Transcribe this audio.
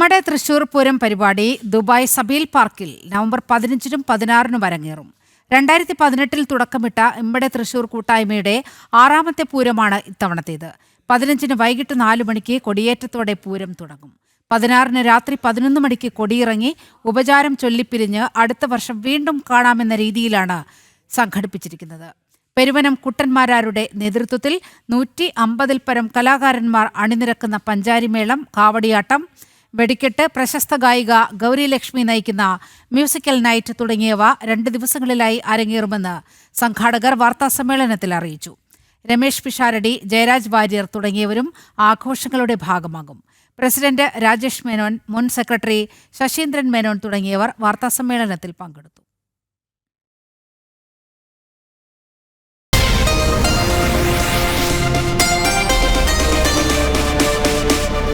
ഇമ്മടെ തൃശൂർ പൂരം പരിപാടി ദുബായ് സബീൽ പാർക്കിൽ നവംബർ പതിനഞ്ചിനും പതിനാറിനും അരങ്ങേറും. രണ്ടായിരത്തി പതിനെട്ടിൽ തുടക്കമിട്ട ഇമ്മടെ തൃശൂർ കൂട്ടായ്മയുടെ ആറാമത്തെ പൂരമാണ് ഇത്തവണത്തേത്. പതിനഞ്ചിന് വൈകിട്ട് നാലു മണിക്ക് കൊടിയേറ്റത്തോടെ പൂരം തുടങ്ങും. പതിനാറിന് രാത്രി പതിനൊന്ന് മണിക്ക് കൊടിയിറങ്ങി ഉപചാരം ചൊല്ലിപ്പിരിഞ്ഞ് അടുത്ത വർഷം വീണ്ടും കാണാമെന്ന രീതിയിലാണ് സംഘടിപ്പിച്ചിരിക്കുന്നത്. പെരുവനം കുട്ടന്മാരാരുടെ നേതൃത്വത്തിൽ നൂറ്റി അമ്പതിൽ പരം കലാകാരന്മാർ അണിനിരക്കുന്ന പഞ്ചാരിമേളം കാവടിയാട്ടം വെടിക്കെട്ട് പ്രശസ്ത ഗായിക ഗൗരി ലക്ഷ്മി നയിക്കുന്ന മ്യൂസിക്കൽ നൈറ്റ് തുടങ്ങിയവ രണ്ട് ദിവസങ്ങളിലായി അരങ്ങേറുമെന്ന് സംഘാടകർ വാർത്താസമ്മേളനത്തിൽ അറിയിച്ചു. രമേഷ് പിഷാരടി ജയരാജ് വാര്യർ തുടങ്ങിയവരും ആഘോഷങ്ങളുടെ ഭാഗമാകും. പ്രസിഡന്റ് രാജേഷ് മേനോൻ മുൻ സെക്രട്ടറി ശശീന്ദ്രൻ മേനോൻ തുടങ്ങിയവർ വാർത്താസമ്മേളനത്തിൽ പങ്കെടുത്തു.